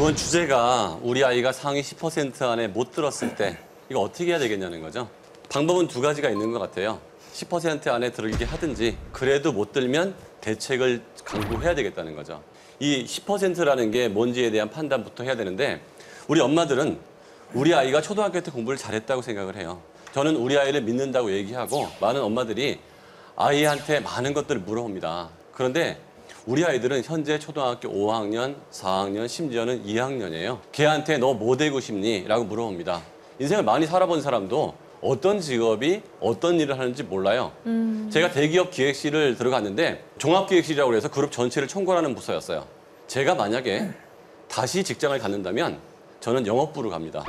이번 주제가 우리 아이가 상위 10% 안에 못 들었을 때 이거 어떻게 해야 되겠냐는 거죠. 방법은 두 가지가 있는 것 같아요. 10% 안에 들게 하든지 그래도 못 들면 대책을 강구해야 되겠다는 거죠. 이 10%라는 게 뭔지에 대한 판단부터 해야 되는데 우리 엄마들은 우리 아이가 초등학교 때 공부를 잘했다고 생각을 해요. 저는 우리 아이를 믿는다고 얘기하고 많은 엄마들이 아이한테 많은 것들을 물어봅니다. 그런데 우리 아이들은 현재 초등학교 5학년, 4학년, 심지어는 2학년이에요. 걔한테 너 뭐 되고 싶니? 라고 물어봅니다. 인생을 많이 살아본 사람도 어떤 직업이 어떤 일을 하는지 몰라요. 제가 대기업 기획실을 들어갔는데 종합기획실이라고 해서 그룹 전체를 총괄하는 부서였어요. 제가 만약에 다시 직장을 갖는다면 저는 영업부로 갑니다.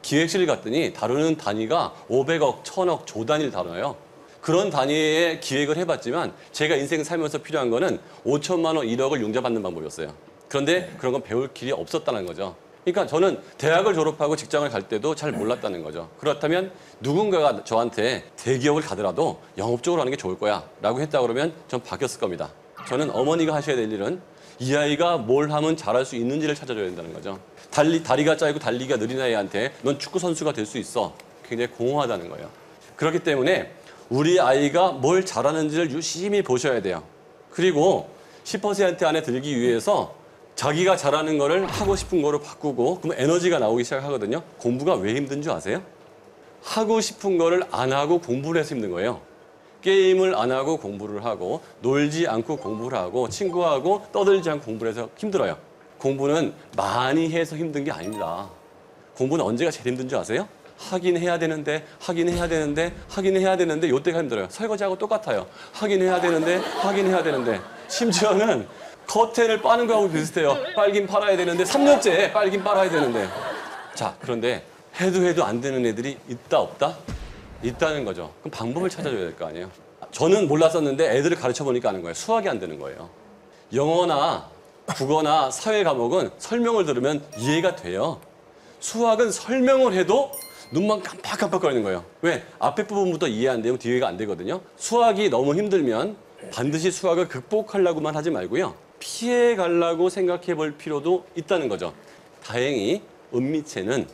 기획실 갔더니 다루는 단위가 500억, 1000억, 조 단위를 다뤄요. 그런 단위의 기획을 해봤지만 제가 인생 살면서 필요한 거는 5천만 원, 1억을 융자받는 방법이었어요. 그런데 그런 건 배울 길이 없었다는 거죠. 그러니까 저는 대학을 졸업하고 직장을 갈 때도 잘 몰랐다는 거죠. 그렇다면 누군가가 저한테 대기업을 가더라도 영업 쪽으로 하는 게 좋을 거야 라고 했다 그러면 전 바뀌었을 겁니다. 저는 어머니가 하셔야 될 일은 이 아이가 뭘 하면 잘할 수 있는지를 찾아줘야 된다는 거죠. 달리, 다리가 짧고 달리기가 느린 아이한테 넌 축구 선수가 될 수 있어. 굉장히 공허하다는 거예요. 그렇기 때문에 우리 아이가 뭘 잘하는지를 유심히 보셔야 돼요. 그리고 10% 안에 들기 위해서 자기가 잘하는 거를 하고 싶은 거로 바꾸고 그러면 에너지가 나오기 시작하거든요. 공부가 왜 힘든 줄 아세요? 하고 싶은 거를 안 하고 공부를 해서 힘든 거예요. 게임을 안 하고 공부를 하고 놀지 않고 공부를 하고 친구하고 떠들지 않고 공부를 해서 힘들어요. 공부는 많이 해서 힘든 게 아닙니다. 공부는 언제가 제일 힘든 줄 아세요? 하긴 해야 되는데 하긴 해야 되는데 하긴 해야 되는데 요때가 힘들어요. 설거지하고 똑같아요. 하긴 해야 되는데 하긴 해야 되는데 심지어는 커튼을 빠는 거하고 비슷해요. 빨긴 빨아야 되는데 3년째 빨긴 빨아야 되는데 자 그런데 해도 해도 안 되는 애들이 있다 없다? 있다는 거죠. 그럼 방법을 찾아줘야 될 거 아니에요. 저는 몰랐었는데 애들을 가르쳐 보니까 아는 거예요. 수학이 안 되는 거예요. 영어나 국어나 사회 과목은 설명을 들으면 이해가 돼요. 수학은 설명을 해도 눈만 깜빡깜빡거리는 거예요. 왜? 앞에 부분부터 이해 안 되면 뒤에가 안 되거든요. 수학이 너무 힘들면 반드시 수학을 극복하려고만 하지 말고요. 피해 가려고 생각해 볼 필요도 있다는 거죠. 다행히 은미채는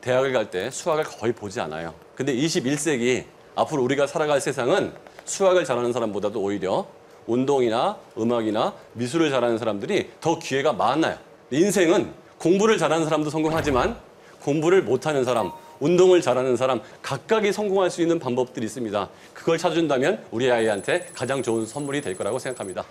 대학을 갈 때 수학을 거의 보지 않아요. 근데 21세기 앞으로 우리가 살아갈 세상은 수학을 잘하는 사람보다도 오히려 운동이나 음악이나 미술을 잘하는 사람들이 더 기회가 많아요. 인생은 공부를 잘하는 사람도 성공하지만 공부를 못하는 사람, 운동을 잘하는 사람 각각이 성공할 수 있는 방법들이 있습니다. 그걸 찾아준다면 우리 아이한테 가장 좋은 선물이 될 거라고 생각합니다.